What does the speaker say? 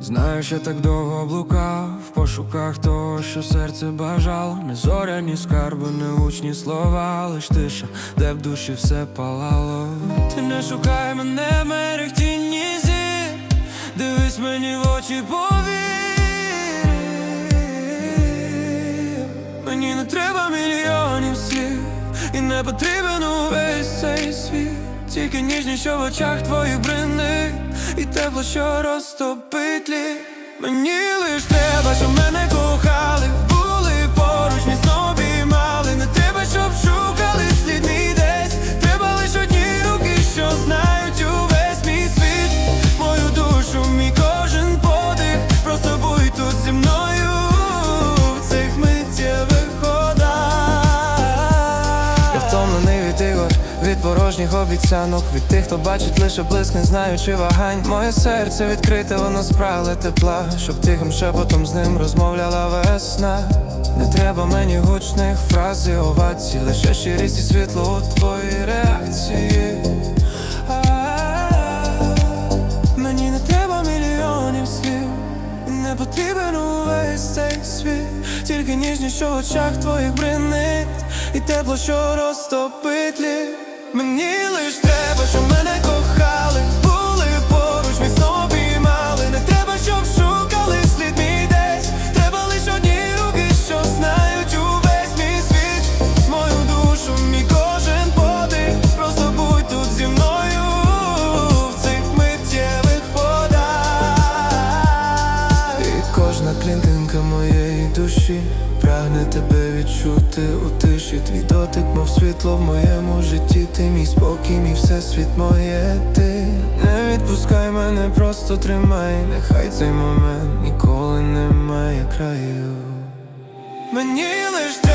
Знаю, що так довго блукав в пошуках того, що серце бажало. Не зоряні скарби, не учні слова, лиш тиша, де в душі все палало. Ти не шукай мене, мерехтінні зір. Дивись мені в очі, повір Мені не треба мільйонів слів. І не потрібен увесь цей світ. Тільки ніжні, що в очах твоїх брини, І тепло, що розтопить лід. Мені втомлений від порожніх обіцянок Від тих, хто бачить лише блиск, не знаючи вагань. Моє серце відкрите, воно спрагли тепла Щоб тихим шепотом з ним розмовляла весна. Не треба мені гучних фраз і овацій Лише щирість і світло у твоїй реакції Тільки ніжність, що в очах твоїх бринить І тепло, що розтопить лід. Мені лиш треба, клітинка моєї душі, прагне тебе відчути у тиші. Твій дотик, мов світло в моєму житті, ти мій спокій, мій всесвіт моє. Ти Не відпускай мене, просто тримай, нехай цей момент ніколи не має краю. Мені лиш